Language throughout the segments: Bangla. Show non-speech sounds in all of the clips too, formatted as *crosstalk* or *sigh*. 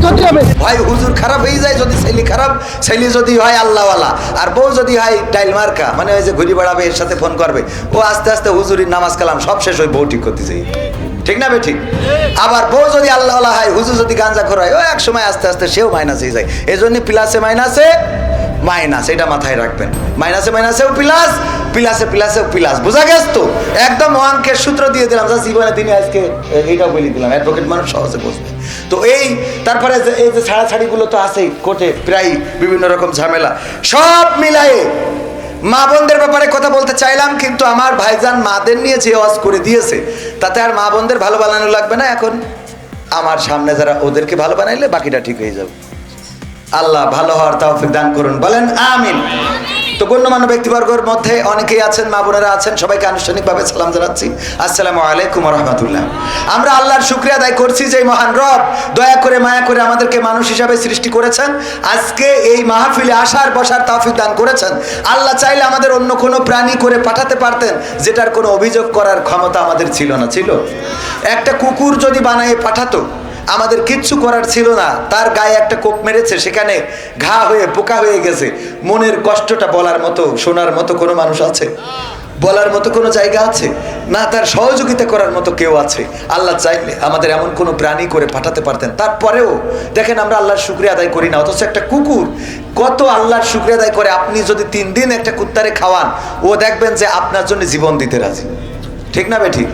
কি ক্ষতি হবে। ভাই, হুজুর খারাপ হয়ে যায় যদি ছেলে খারাপ ছেলে যদি হয় আল্লাহওয়ালা, আর বউ যদি হয় ডাইল মার্কা মানে ওই যে ঘুরি বেড়াবে, এর সাথে ফোন করবে, ও আস্তে আস্তে হুজুরির নামাজ কালাম সব শেষ ওই বউ ঠিক করতে চাই ঠিক না ঠিক? আবার বউ যদি আল্লাহওয়ালা হয়, হুজুর যদি গাঞ্জা খোরায় ও এক সময় আস্তে আস্তে সেও মাইনাস হয়ে যায়। এই জন্য প্লাসে মাইনাসে মাইনাস এটা মাথায় রাখবেন। মাইনাসে মাইনাসেও প্লাস প্লাসে প্লাসেও প্লাস বোঝা গেছ তো? একদম অঙ্কের সূত্র দিয়ে দিলাম, যা জীবনে তিনি আজকে, এ- এইটাও বলে দিলাম। অ্যাডভোকেট মানুষ সহজে বুঝবে। তো এই, তারপরে এই যে ছাড়াছাড়িগুলো তো আছেই কোর্টে প্রায় বিভিন্ন রকম ঝামেলা। সব মিলায়ে মা বোনদের ব্যাপারে কথা বলতে চাইলাম, কিন্তু আমার ভাইজান মাদের নিয়ে যে ওয়াজ করে দিয়েছে, তাতে আর মা বোনদের ভালো বানানো লাগবে না এখন। আমার সামনে যারা ওদেরকে ভালো বানাইলে বাকিটা ঠিক হয়ে যাবে। আল্লাহ ভালো হওয়ার তৌফিক দান করুন। বলেন আমিন। তো গণ্যমান্য ব্যক্তিবর্গের মধ্যে অনেকেই আছেন মা বোনেরা আছেন সবাইকে আনুষ্ঠানিকভাবে সালাম জানাচ্ছি। আসসালামু আলাইকুম রহমতুল্লাহ। আমরা আল্লাহর শুক্রিয়া আদায় করছি যে মহান রব দয়া করে মায়া করে আমাদেরকে মানুষ হিসাবে সৃষ্টি করেছেন। আজকে এই মাহফিলে আসার বসার তৌফিক দান করেছেন। আল্লাহ চাইলে আমাদের অন্য কোনো প্রাণী করে পাঠাতে পারতেন যেটার কোনো অভিযোগ করার ক্ষমতা আমাদের ছিল না ছিল। একটা কুকুর যদি বানায়ে পাঠাতো আমাদের কিচ্ছু করার ছিল না। তার গায়ে একটা কোপ মেরেছে, সেখানে ঘা হয়ে পোকা হয়ে গেছে। মনের কষ্টটা বলার মতো, শোনার মতো কোনো মানুষ আছে? বলার মতো কোনো জায়গা আছে? না, তার সহযোগিতা করার মতো কেউ আছে? আল্লাহ চাইলে আমাদের এমন কোনো প্রাণী করে পাঠাতে পারতেন। তারপরেও দেখেন আমরা আল্লাহর শুক্রিয়া আদায় করি না, অথচ একটা কুকুর কত আল্লাহর শুক্রিয়া আদায় করে। আপনি যদি তিন দিন একটা কুত্তারে খাওয়ান, ও দেখবেন যে আপনার জন্য জীবন দিতে রাজি। ঠিক না বে ঠিক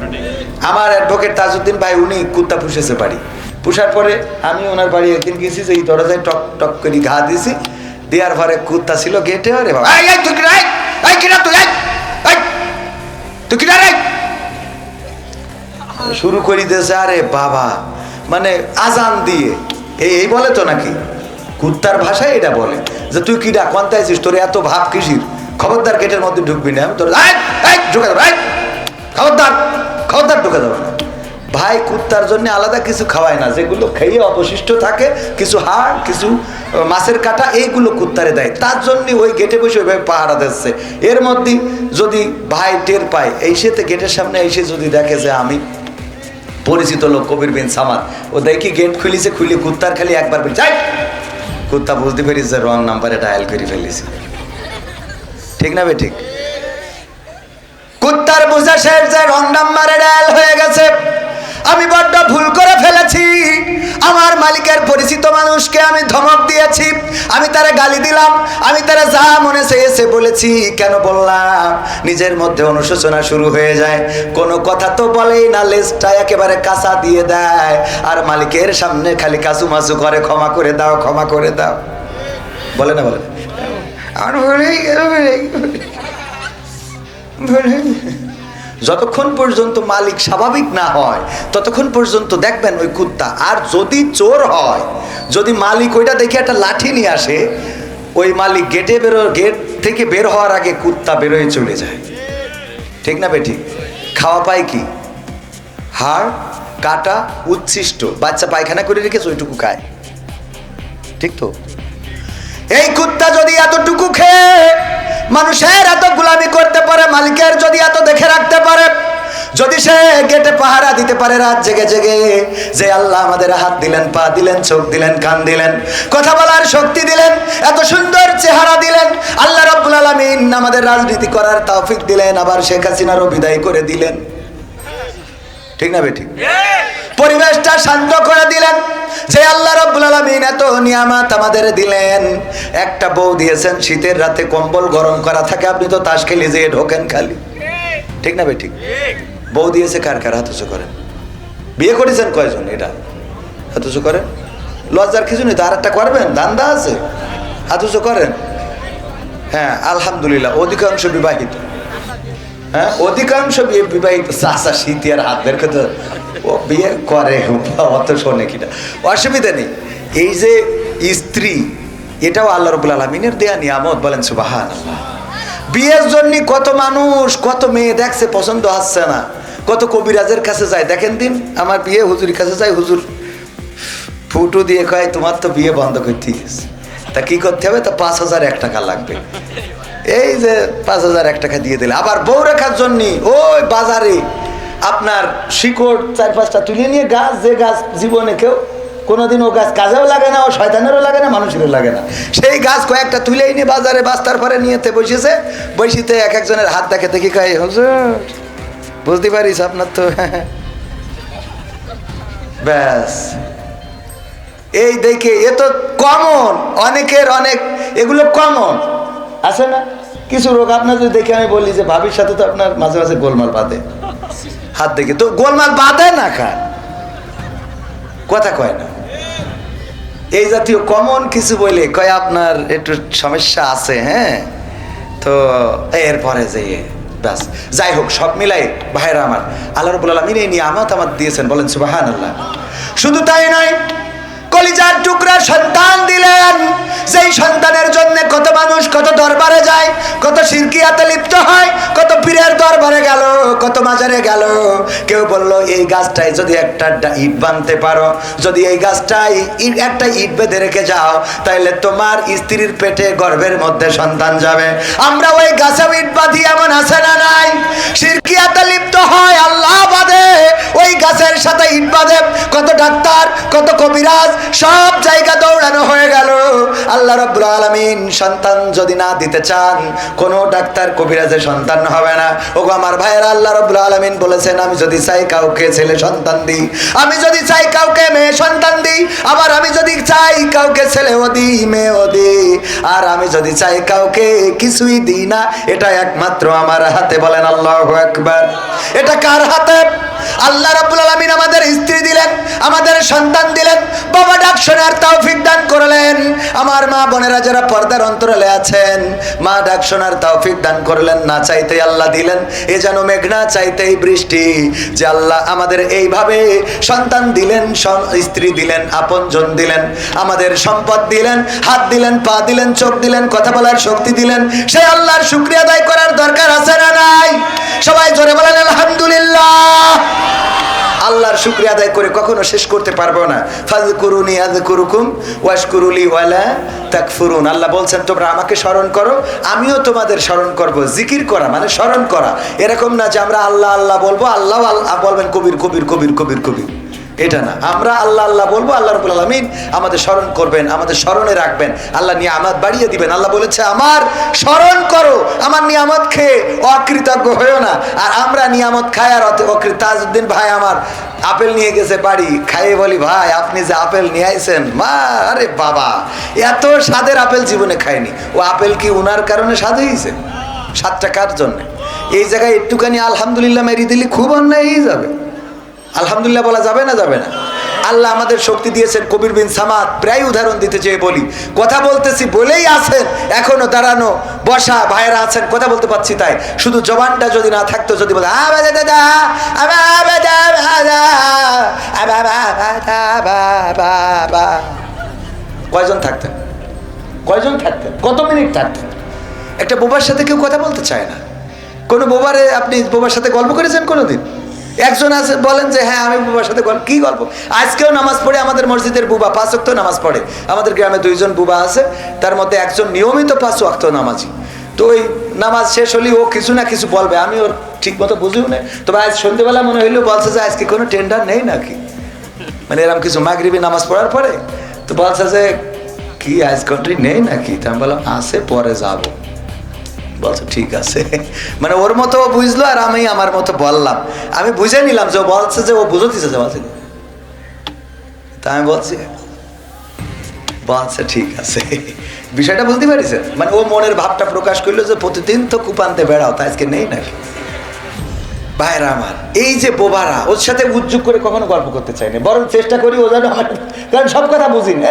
আমার অ্যাডভোকেট তাজউদ্দিন ভাই, উনি কুত্তা পুষেছে বাড়ি। পুষার পরে আমি ওনার বাড়ি একদিন গেছি যে এই দরজায় টক টক করে ঘা দিছি। দেওয়ার পরে কুত্তা ছিল গেটে আরে বাবা। তুই কিনা, রে? শুরু করি দিয়েছে আরে বাবা মানে আজান দিয়ে। এই এই বলে তো নাকি? কুত্তার ভাষায় এটা বলে। যে তুই কিডা কোনটা আছিস তোর এত ভাব কিসির? খবরদার গেটের মধ্যে ঢুকবি না। আমি তোর ঢুকে দেবো খবরদার খবরদার ঢুকে দেবো না। ভাই কুত্তার জন্য আলাদা কিছু খাওয়ায় না। যেগুলো খেয়ে অবশিষ্ট থাকে, কিছু হাড়, কিছু মাছের কাটা, এইগুলো কুত্তারে দেয়। তার জন্য ওই গেটে বসে ওইভাবে পাহারা দিচ্ছে। এর মধ্যে যদি ভাই টের পায়, এই সেতে গেটের সামনে এসে যদি দেখে যে আমি পরিচিত লোক, কবির বিন সামাদ, ও দেখি গেট খুলিছে, খুলে কুত্তার খালি একবার যাই! কুত্তা বুঝতে পেরেছি যে রং নাম্বারে ডায়াল করে ফেলেছি। ঠিক না বে ঠিক? কুত্তার বোঝা শেষ যে রং নাম্বারে ডায়াল হয়ে গেছে। আমি বড্ড ভুল করে ফেলেছি। আমার মালিকের পরিচিত মানুষকে আমি ধমক দিয়েছি। আমি তারা গালি দিলাম। আমি তারা যা মনে চেয়েছে বলেছি, কেন বললাম? নিজের মধ্যে অনুশোচনা শুরু হয়ে যায়। কোনো কথা তো বলেই না, লেজটা একেবারে কাঁচা দিয়ে দেয়। আর মালিকের সামনে খালি কাচু মাচু করে, ক্ষমা করে দাও, ক্ষমা করে দাও। বলে না বলে না? আমার ভুলেই গেল। যতক্ষণ পর্যন্ত মালিক স্বাভাবিক না হয়, ততক্ষণ পর্যন্ত দেখবেন ওই কুত্তা। আর যদি চোর হয়, যদি মালিক ওইটা দেখে একটা লাঠি নিয়ে আসে, ওই মালিক গেটে বেরো, গেট থেকে বের হওয়ার আগে কুত্তা বেরোয় চলে যায়। ঠিক না বেঠিক? খাওয়া পায় কি? হাড়, কাটা, উচ্ছিষ্ট। বাচ্চা পায়খানা করে রেখেছে, ওইটুকু খায়। ঠিক তো? এই কুত্তা যদি এতটুকু খেয়ে মানুষের এত গুলামি করতে পারে, মালিকের যদি এত দেখে রাখতে পারে, যদি সে গেটে পাহারা দিতে পারে, রাত জেগে জেগে, যে আল্লাহ আমাদের হাত দিলেন, পা দিলেন, চোখ দিলেন, কান দিলেন, কথা বলার শক্তি দিলেন, এত সুন্দর চেহারা দিলেন, আল্লাহ রব্বুল আলমিন আমাদের রাজনীতি করার তৌফিক দিলেন, আবার শেখ হাসিনারও বিদায় করে দিলেন। ঠিক না বেঠিক পরিবেশটা শান্ত করে দিলেন। যে আল্লাহ রব্বুল আলমিন এত নিয়ামাত আমাদের দিলেন। একটা বউ দিয়েছেন, শীতের রাতে কম্বল গরম করা থাকে, আপনি তো তাস খেলে যেয়ে ঢোকেন খালি। ঠিক না বেঠিক বউ দিয়েছে কার কার? হাত উঁচু করেন। বিয়ে করেছেন কয়জন এটা? হাত উঁচু করেন? লজ্জার কিছু নেই তো আর একটা করবেন? দান্দা আছে। হাত উঁচু করেন। হ্যাঁ আলহামদুলিল্লাহ, অধিকাংশ বিবাহিত। হ্যাঁ অধিকাংশ বিয়ে বিবাহিত চাষা শীতে আর হাত বের করতে ও বিয়ে করে, অত শোনে কিনা। অসুবিধা নেই। এই যে স্ত্রী, এটাও আল্লাহ রবুল আলমিনের দেয়া নিয়ামত, বলেন সুবাহান বিয়ের জন্য কত মানুষ, কত মেয়ে দেখছে, পছন্দ আসছে না। কত কবিরাজের কাছে যায়। দেখেন দিন, আমার বিয়ে হুজুরের কাছে যায়, হুজুর ফুটো দিয়ে কয়, তোমার তো বিয়ে বন্ধ করতে গেছে। তা কি করতে হবে? তা পাঁচ হাজার এক টাকা লাগবে। এই যে পাঁচ হাজার এক টাকা দিয়ে দিলে। আবার বউ রেখার জন্য, ওই বাজারে আপনার শিকড় চার পাঁচটা তুলে নিয়ে গাছ, যে গাছ জীবনে কেউ কোনোদিন ও গাছ কাজেও লাগে না, ও শয়তানেরও লাগে না, মানুষেরও লাগে না। সেই গাছ কয়েকটা তুলেই নিয়ে বাজারে বাস্তার পরে নিয়েতে বসেছে। বসিতে এক একজনের হাত দেখে দেখি কয়, হুজুর, বুঝতে পারিস আপনার তো *laughs* ব্যাস। এই দেখে এ তো কমন, অনেকের অনেক, এগুলো কমন। আছে না? কিছু রোগ আপনার যদি দেখে আমি বলি যে ভাবির সাথে তো আপনার মাঝে মাঝে গোলমাল বাঁধে। হাত দেখে। তো গোলমাল বাঁধে না খান? কথা কয় না। এই জাতীয় কমন কিছু বলে কয় আপনার একটু সমস্যা আছে হ্যাঁ? তো এরপরে যে ব্যাস। যাই হোক, সব মিলাই ভাইরা আমার, আল্লাহ রবুল আলমিন এই নিয়ামত আমার দিয়েছেন, বলেন সুবাহান আল্লাহ শুধু তাই নয়, কলিজার টুকরা সন্তান দরবারে যায় কত সিরকিয়াতে লিপ্ত হয় কত পীরের দরবারে গেল, কত মাজারে গেল। কেউ বলল, এই গাছটায় যদি একটা ইট বানতে পারো, যদি এই গাছটায় একটা ইট বেঁধে রেখে যাও তাহলে তোমার স্ত্রীর পেটে গর্ভের মধ্যে সন্তান যাবে। আমরা ওই গাছে ইট বাঁধি, এমন আছে না নাই? সিরকিয়াতে লিপ্ত হয়, আল্লাহ বাদে ওই গাছের সাথে ইট বাঁধে। কত ডাক্তার, কত কবিরাজ, সব জায়গা দৌড়ানো হয়ে গেল। আল্লাহ রব্বুল আলমিন সন্তান যদি না দিতে চান, কোনো ডাক্তার কবিরাজের সন্তান হবে না। ওগো আমার ভাইয়েরা, আল্লাহ রব্লা আলমিন বলেছেন, আমি যদি চাই কাউকে ছেলে সন্তান দিই, আমি যদি চাই কাউকে মেয়ে সন্তান দিই, আবার আমি যদি চাই কাউকে ছেলেও দিই, মেয়েও দিই, আর আমি যদি চাই কাউকে কিছুই দিই না এটা একমাত্র আমার হাতে বলেন আল্লাহ একবার এটা কার হাতে? আল্লাহ রাব্বুল আলামিন আমাদের স্ত্রী দিলেন, আমাদের সন্তান দিলেন, বাবা ডাক শোনার তৌফিক দান করলেন। আমার মা বোনেরা যারা পর্দার অন্তরালে আছেন, মা ডাক শোনার তৌফিক দান করলেন, না চাইতেই আল্লাহ দিলেন, এ যেন মেঘনা চাইতেই বৃষ্টি। যে আল্লাহ আমাদের এইভাবে সন্তান দিলেন স্ত্রী দিলেন, আপনজন দিলেন, আমাদের সম্পদ দিলেন, হাত দিলেন, পা দিলেন, চোখ দিলেন, কথা বলার শক্তি দিলেন সেই আল্লাহর শুক্রিয়া আদায় করার দরকার আছে না নাই? সবাই জোরে বলেন, আলহামদুলিল্লাহ। আল্লাহর শুক্রিয়া আদায় করে কখনো শেষ করতে পারব না। ফাজ করুনি আজ করুকুম ওয়াশ করুলি ওয়ালা তাক ফুরুন আল্লাহ বলছেন, তোমরা আমাকে স্মরণ করো, আমিও তোমাদের স্মরণ করব। জিকির করা মানে স্মরণ করা। এরকম না যে আমরা আল্লাহ আল্লাহ বলব, আল্লাহ আল্লাহ বলবেন কবির কবির কবির কবির কবির। এটা না। আমরা আল্লাহ আল্লাহ বলব, আল্লাহ রবুল আলমিন আমাদের স্মরণ করবেন, আমাদের স্মরণে রাখবেন। আল্লাহ নিয়ামত বাড়িয়ে দিবেন। আল্লাহ বলেছে, আমার স্মরণ করো, আমার নিয়ামত খেয়ে, অকৃতজ্ঞ হয়েও না। আর আমরা নিয়ামত খাই, আর অকৃত তাজউদ্দিন ভাই আমার আপেল নিয়ে গেছে বাড়ি। খাইয়ে বলি, ভাই, আপনি যে আপেল নিয়ে আইছেন, মা, আরে বাবা, এত স্বাদের আপেল জীবনে খায়নি ও আপেল কি উনার কারণে স্বাদ হয়েছে সাত টাকার জন্য? এই জায়গায় একটুখানি আলহামদুলিল্লাহ মেরি দিলি খুব অন্যায় হয়ে যাবে। আলহামদুলিল্লাহ বলা যাবে না যাবে না। আল্লাহ আমাদের শক্তি দিয়েছেন, কবির বিন সামাদ, প্রায় উদাহরণ দিতে চেয়ে বলি। কথা বলতেছি বলেই আছেন, এখনও দাঁড়ানো, বসা, ভাইয়েরা আছেন, কথা বলতে পারছি তাই। শুধু জবানটা যদি না থাকতো, যদি বলে। কয়জন থাকতেন? কয়জন থাকতেন? কত মিনিট থাকতেন? একটা বোবার সাথে কেউ কথা বলতে চায় না। কোনো বোবারে আপনি বোবার সাথে গল্প করেছেন কোনোদিন? একজন আছে, বলেন যে হ্যাঁ আমি বুবার সাথে গল্প কি গল্প? আজকেও নামাজ পড়ে আমাদের মসজিদের বুবা, পাঁচ ওয়াক্ত নামাজ পড়ে। আমাদের গ্রামে দুইজন বুবা আছে, তার মধ্যে একজন নিয়মিত পাঁচ ওয়াক্ত নামাজি। তো ওই নামাজ শেষ হলেই ও কিছু না কিছু বলবে। আমি ওর ঠিক মতো বুঝিও না। তবে আজ সন্ধ্যেবেলা মনে হইলেও বলছে যে, আজকে কোনো টেন্ডার নেই নাকি? মানে এরকম কিছু মাগরিবি নামাজ পড়ার পরে? তো বলছে যে, কি, আজ কন্ট্রি নেই নাকি? তা আমি বললাম আসে পরে যাব। বলছে, ঠিক আছে। মানে ওর মতো ও বুঝলো আর আমি আমার মতো বললাম। আমি বুঝে নিলাম যে ও বলছে যে ও বুঝতেছে যে বলছে। তা আমি বলছি, বলছে, ঠিক আছে। বিষয়টা বুঝতে পারিছে? মানে ও মনের ভাবটা প্রকাশ করল যে প্রতিদিন তো কুপান্তে বেড়াও, তা আজকে নেই নাকি? ভাইরা আমার, এই যে বোবারা, ওর সাথে উদ্যোগ করে কখনো গল্প করতে চাই না। বরং চেষ্টা করি ও যেন আমার কারণ সব কথা বুঝি না।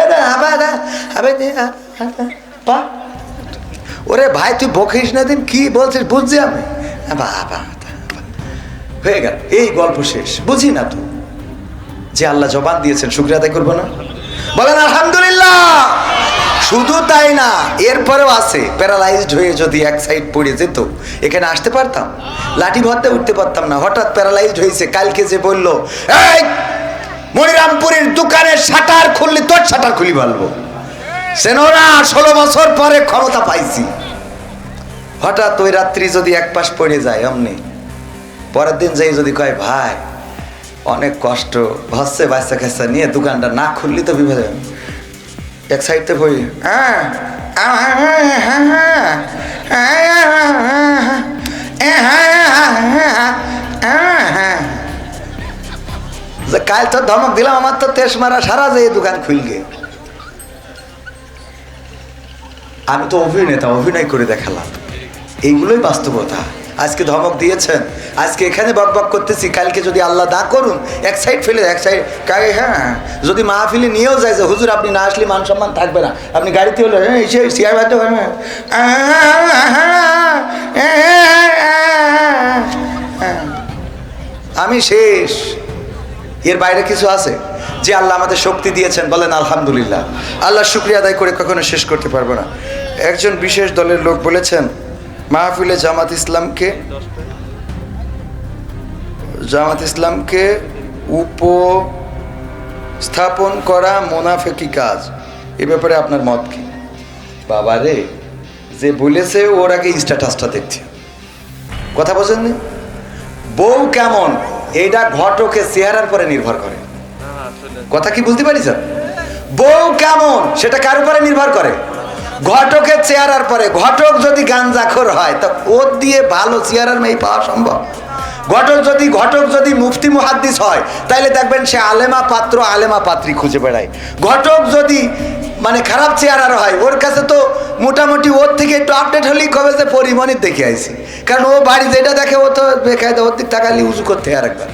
ওরে ভাই, তুই বকিস না দিন, কি বলছিস? বুঝছি আমি। হয়ে গেল, এই গল্প শেষ। বুঝি না তুই যে আল্লাহ জবান দিয়েছেন, শুক্রিয়া আদায় করব না? বলেন, আলহামদুলিল্লাহ! শুধু তাই না, এরপরেও আছে। প্যারালাইজড হয়ে যদি এক সাইড পড়ে যেত, এখানে আসতে পারতাম। লাঠি ভরতে উঠতে পারতাম না। হঠাৎ প্যারালাইজড হয়েছে, কালকে যে বলল, এই, মনিরামপুরের দোকানের শাটার খুললি, তোর শাটার খুলি বলব সেনোরা ষোলো বছর পরে ক্ষমতা পাইছি। হঠাৎ ওই রাত্রি যদি এক পাশ পড়ে যায় অমনি। পরের দিন যাই যদি কয়, ভাই, অনেক কষ্ট হচ্ছে বাচ্চা কাচ্চা নিয়ে দোকানটা না খুললি তো বিপদ। এক সাইডতে বই যে কাল তো ধমক দিলাম, আমার তো তেস মারা সারা যে দোকান খুলগে। আমি তো অভিনেতা, অভিনয় করে দেখালাম। এইগুলোই বাস্তবতা। আজকে ধমক দিয়েছেন। আজকে এখানে বক বক করতেছি, কালকে যদি আল্লাহ দা করুন, এক সাইড ফেলে, এক সাইড কাই হ্যাঁ যদি মাহফিলে নিয়েও যায় যে, হুজুর, আপনি না আসলে মান সম্মান থাকবে না। আপনি গাড়িতে হলে হ্যাঁ এসে শিয়ার বাধ্য আমি শেষ। এর বাইরে কিছু আছে? যে আল্লাহ আমাদের শক্তি দিয়েছেন, বলেন আলহামদুলিল্লাহ। আল্লাহ শুক্রিয়া আদায় করে কখনো শেষ করতে পারব না। একজন বিশেষ দলের লোক বলেছেন মাহফিলে জামাত ইসলামকে জামাত ইসলামকে উপস্থাপন করা মোনাফেকি কাজ। এ ব্যাপারে আপনার মত কি? বাবা রে যে বলেছে ওর আগে স্ট্যাটাসটা দেখছে। কথা বোঝেননি? বউ কেমন এইটা ঘটকে চেহারার পরে নির্ভর করে। কথা কি বুঝতে পারি স্যার বউ কেমন সেটা কার উপরে নির্ভর করে। ঘটকের চেহারার পরে, ঘটক যদি গাঞ্জাখোর হয়, তা ওর দিয়ে ভালো চেহারার মেয়ে পাওয়া সম্ভব। ঘটক যদি ঘটক যদি মুফতি মুহাদ্দিস হয় তাহলে দেখবেন সে আলেমা পাত্র, আলেমা পাত্রী খুঁজে বেড়ায়। ঘটক যদি মানে খারাপ চেহারার হয়, ওর কাছে তো মোটামুটি ওর থেকে একটু আপডেট হলেই কবে যে পরিমণির দেখে আইছি। কারণ ও বাড়ি যেটা দেখে ও তো বেকায়দা, ওর দিক তাকালি উঁচু করতে আর একবার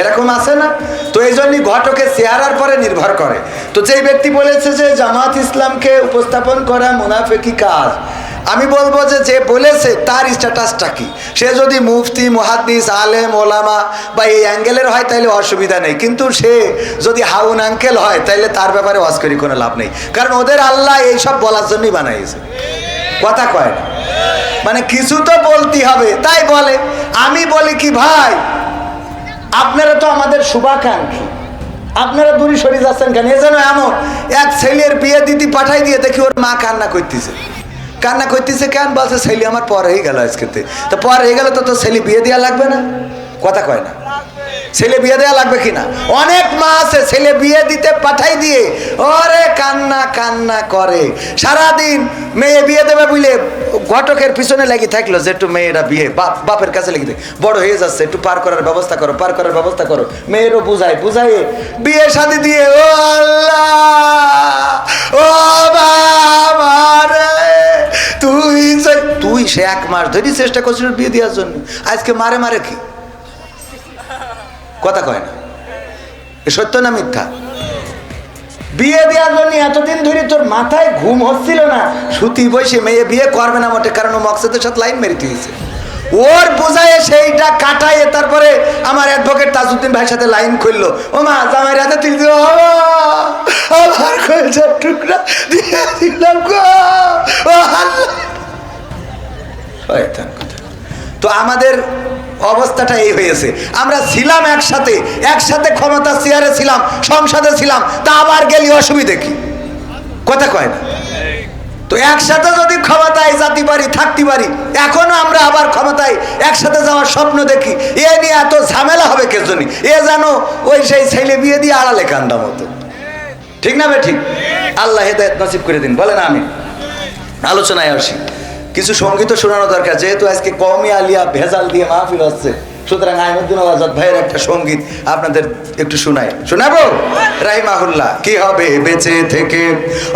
এরকম আছে না? তো এই জন্যই ঘটকের চেহারার পরে নির্ভর করে। তো যেই ব্যক্তি বলেছে যে জামাত ইসলামকে উপস্থাপন করা মুনাফেকি কাজ, আমি বলব যে যে বলেছে তার স্ট্যাটাসটা কি? সে যদি মুফতি, মুহাদ্দিস, আলেম, ওলামা বা এই অ্যাঙ্গেলের হয় তাহলে অসুবিধা নেই। কিন্তু সে যদি হাউন আঙ্কেল হয় তাহলে তার ব্যাপারে ওয়াজ করি কোনো লাভ নেই। কারণ ওদের আল্লাহ এইসব বলার জন্যই বানাইছে। কথা কয় মানে কিছু তো বলতে হবে, তাই বলে। আমি বলি কি, ভাই আমাদের শুভাকাঙ্ক্ষী। আপনারা দূরে সরে যাচ্ছেন কেন? এ যেন এমন এক ছেলের বিয়ে দিদি পাঠাই দিয়ে দেখি ওর মা কান্না করতেছে। কান্না করতেছে কেন? বলছে, ছেলে আমার পর হয়ে গেল আজকে তো। পর হয়ে গেলে তো তোর ছেলে বিয়ে দেওয়া লাগবে না। কথা কয় না। ছেলে বিয়ে দেওয়া লাগবে কিনা? অনেক মা আছে, ছেলে বিয়ে দিতে পাঠাই দিয়ে, ওরে কান্না কান্না করে। সারাদিন মেয়ে বিয়ে দেবে বুঝলে ঘটকের পিছনে লেগে থাকল যে একটু মেয়েরা বিয়ে, বাপ, বাপের কাছে লেগে থাকে। বড় হয়ে যাচ্ছে, একটু পার করার ব্যবস্থা করো, পার করার ব্যবস্থা করো। মেয়েরও বুঝায় বুঝাই বিয়ে শাদি দিয়ে, ও আল্লাহ, ও বাবা তুই তুই সে এক মাস ধরে চেষ্টা করছিস বিয়ে দেওয়ার জন্য। আজকে মারে মারে কি? কথা কয় না। এ সত্য না মিথ্যা? বিয়ে দেওয়ার জন্য এতদিন ধরে তোর মাথায় ঘুম হচ্ছিল না। সুতি বসে মেয়ে বিয়ে করবে না মোটে, কারণ ও মকসদের সাথে লাইন মেরে দিয়েছে ওর বোঝায় সেইটা কাটাইয়ে তারপরে আমার অ্যাডভোকেট তাজউদ্দিন ভাইয়ের সাথে লাইন খুললো। ও মা জামাই রাতে তুই আমার কয়েকটা টুকরা দিয়ে দিলাম গো। ও আল্লাহ। তো আমাদের অবস্থাটা এই হয়েছে। আমরা ছিলাম একসাথে একসাথে ক্ষমতা চেয়ারে ছিলাম, সংসদে ছিলাম, তা আবার গেলি অসুবিধে কি? কথা কয় না। তো একসাথে যদি ক্ষমতায় যাতে পারি, থাকতে পারি, এখনও আমরা আবার ক্ষমতায় একসাথে যাওয়ার স্বপ্ন দেখি। এ নিয়ে এত ঝামেলা হবে কে জন্য এ যেন ওই সেই ছেলে বিয়ে দিয়ে আড়ালে কান্দা মতো। ঠিক না বে ঠিক? আল্লাহ হেদায়ত নসিব করে দিন। বলেন আমি আলোচনায় আসি। কিছু সংগীত শোনানো দরকার, যেহেতু আজকে কমই আলিয়া ভেজাল দিয়ে মাহফিল হচ্ছে, সুতরাং আইনুদ্দিন আজাদ ভাইয়ের একটা সংগীত আপনাদের একটু শোনাই। শোনাবো? রাহিমাহুল্লাহ, কি হবে বেঁচে থেকে?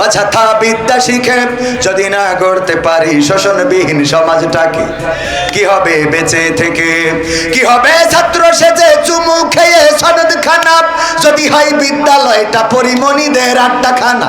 আচ্ছা অযথা বিদ্যা শিখে যদি না করতে পারি শোষণবিহীন সমাজটাকে। কি হবে বেঁচে থেকে? কি হবে? ছাত্র সেজে চুমু খেয়ে সনদ খানা যদি হয় বিদ্যালয়টা পরিমণিদের আড্ডা খানা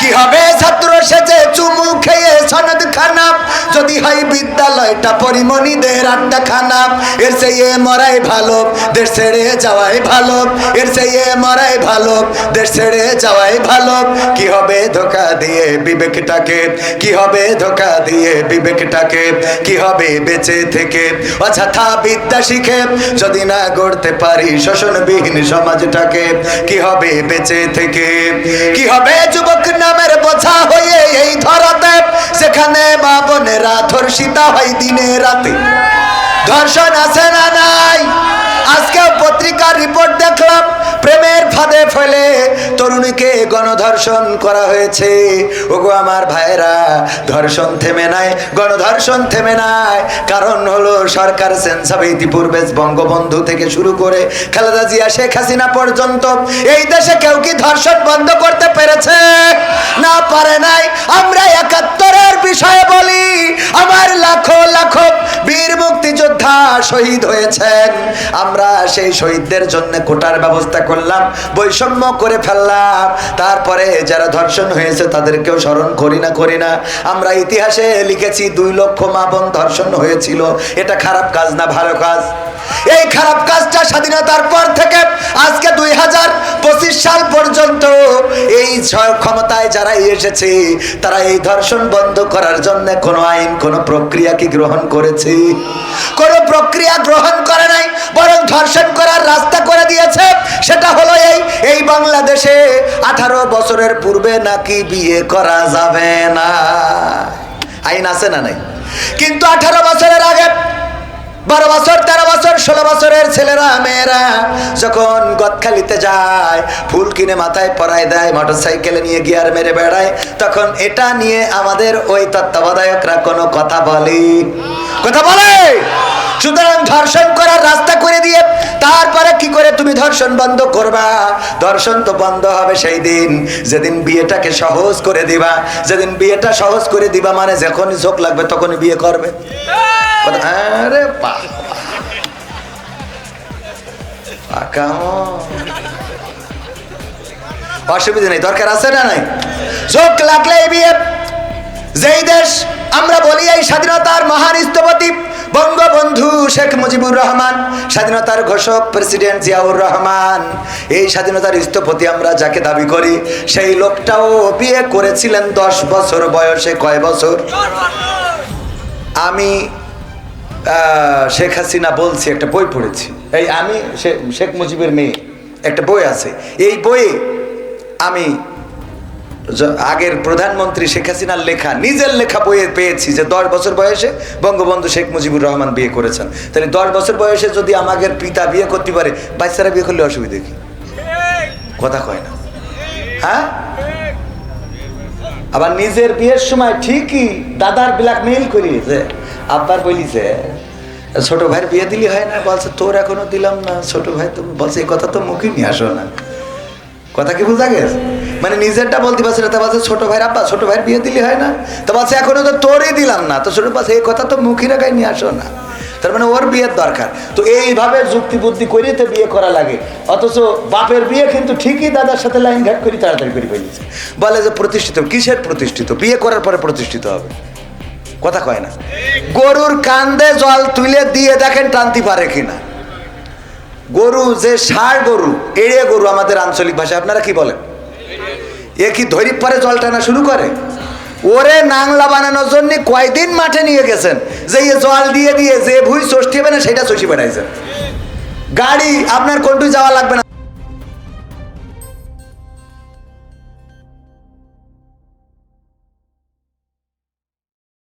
কি হবে? ছাত্র সেজে চুমু খেয়ে সনদ খানা যদি হয় বিদ্যালয়টা পরিমণিদের আড্ডা খানা এর সেই মরাই ভালো, দেশ ছেড়ে যাওয়াই ভালো। এর সেই মরাই ভালো, দেশ ছেড়ে যাওয়াই ভালো। কি হবে ধোকা দিয়ে বিবেকটাকে? কি হবে ধোকা দিয়ে বিবেকটাকে? কি হবে বেঁচে থেকে। অযথা বিদ্যা শিখে, যদি না গড়তে পারি শোষণবিহীন সমাজটাকে, কি হবে বেঁচে থেকে? কি হবে যুবক নামের বোঝা হয়ে এই ধরাতে? সেখানে মা বোনেরা ধর্ষিতা হয় দিনে রাতে। ধর্ষণ আছে না নাই? আজকে পত্রিকা একটা রিপোর্ট দেখলাম প্রেমের ফাঁদে ফেলে তরুণীকে গণধর্ষণ করা হয়েছে। ওগো আমার ভাইরা ধর্ষণ থেমে নাই, গণধর্ষণ থেমে নাই। কারণ হলো সরকার সেন্সাবে ইতিপূর্বে বঙ্গবন্ধু থেকে শুরু করে খালেদা জিয়া, শেখ হাসিনা পর্যন্ত এই দেশে কেউ কি ধর্ষণ বন্ধ করতে পেরেছে? না পারে নাই। আমরা একাত্তরের বিষয়ে বলি, আমার লাখো লাখো বীর মুক্তিযোদ্ধা শহীদ হয়েছেন। আমরা সেই শহীদদের জন্য কোটার ব্যবস্থা করলাম, বৈষম্য করে ফেললাম। তারপরে যারা ধর্ষণ হয়েছে, তাদেরকেও স্মরণ করি না করি না। আমরা ইতিহাসে লিখেছি, দুই লক্ষ মা বোন ধর্ষণ হয়েছিল। এটা খারাপ কাজ না, ভালো কাজ। এই খারাপ কাজটা স্বাধীনতার পর থেকে আজকে দুই হাজার পঁচিশ সাল পর্যন্ত এই ক্ষমতায় যারা এসেছে, তারা এই ধর্ষণ বন্ধ করার জন্য কোনো আইন, কোনো প্রক্রিয়া কি গ্রহণ করেছে? কোনো প্রক্রিয়া গ্রহণ করে নাই, বরং ধর্ষণ করার রাস্তা করে দিয়েছে। সেটা হলো এই এই বাংলাদেশে আঠারো বছরের পূর্বে নাকি বিয়ে করা যাবে না। আইন আছে না নাই? কিন্তু আঠারো বছরের আগে, বারো বছর, তেরো বছর, ষোলো বছরের ছেলেরা, মেয়েরা যখন গদখালিতে যায়, ফুল কিনে মাথায় পরায় দেয় মোটর সাইকেলে নিয়ে গিয়ার মেরে বেড়ায়, তখন এটা নিয়ে আমাদের ওই তত্ত্বাবধায়করা কোনো কথা বলে। কথা বলে? সুতরাং ধর্ষণ করার রাস্তা করে দিয়ে তারপরে কি করে তুমি ধর্ষণ বন্ধ করবা? ধর্ষণ তো বন্ধ হবে সেই দিন। যেদিন বিয়েটাকে সহজ করে দিবা, যেদিন বিয়েটা সহজ করে দিবা মানে যখনই চোখ লাগবে তখনই বিয়ে করবে। অসুবিধা নেই, দরকার আছে না নাই? চোখ লাগলে বিয়ে। যেই দেশ আমরা বলি এই স্বাধীনতার মহান স্থপতি বঙ্গবন্ধু শেখ মুজিবুর রহমান, স্বাধীনতার ঘোষক প্রেসিডেন্ট জিয়াউর রহমান। এই স্বাধীনতার স্থপতি আমরা যাকে দাবি করি, সেই লোকটাও বিয়ে করেছিলেন দশ বছর বয়সে কয় বছর? আমি শেখ হাসিনা বলছি, একটা বই পড়েছি। এই আমি শেখ মুজিবের মেয়ে, একটা বই আছে। এই বইয়ে আমি আগের প্রধানমন্ত্রী শেখ হাসিনার লেখা, নিজের লেখা বইয়ে পেয়েছি যে দশ বছর বয়সে বঙ্গবন্ধু শেখ মুজিবুর রহমান বিয়ে করেছেন। তাহলে দশ বছর বয়সে যদি আমাদের পিতা বিয়ে করতে পারে বাচ্চারা বিয়ে করলে অসুবিধে কি? কথা কয় না। হ্যাঁ? আবার নিজের বিয়ের সময় ঠিকই দাদার ব্ল্যাকমেইল করি যে আব্বার বলিছে, ছোট ভাইয়ের বিয়ে দিলি হয় না? বলছে, তোর এখনও দিলাম না। ছোট ভাই তো বলছে এই কথা তো মুখে নিয়ে আসো না। কথা কি বুঝা গেছে? মানে নিজেরটা বলতে পারছে না, তা বলছে, ছোট ভাইয়ের আব্বা, ছোট ভাইয়ের বিয়ে দিলি হয় না? তো বলছে, এখনও তো তোরই দিলাম না। তো ছোট বলছে এই কথা তো মুখে রেখায় নিয়ে আসো না। তার মানে ওর বিয়ের দরকার। তো এইভাবে যুক্তি বুদ্ধি করিয়ে তো বিয়ে করা লাগে। অথচ বাপের বিয়ে কিন্তু ঠিকই দাদার সাথে লাইন ঘাট করি তাড়াতাড়ি করে ফেলেছে। বলে যে প্রতিষ্ঠিত, কিসের প্রতিষ্ঠিত? বিয়ে করার পরে প্রতিষ্ঠিত হবে। কথা কয় না। গরুর কান্দে জল তুলে দিয়ে দেখেন টানতে পারে কিনা। গরু যে ষাঁড় গরু এড়ে গরু আমাদের আঞ্চলিক ভাষায়, আপনারা কি বলেন? এ কি ধরি পরে জল টানা শুরু করে? ওরে নাংলা বানানোর জন্য কয়দিন মাঠে নিয়ে গেছেন? যে এ জল দিয়ে দিয়ে যে ভুই ষষ্ঠী না সেটা চষি বেড়াইছেন গাড়ি, আপনার কোনটু যাওয়া লাগবে না।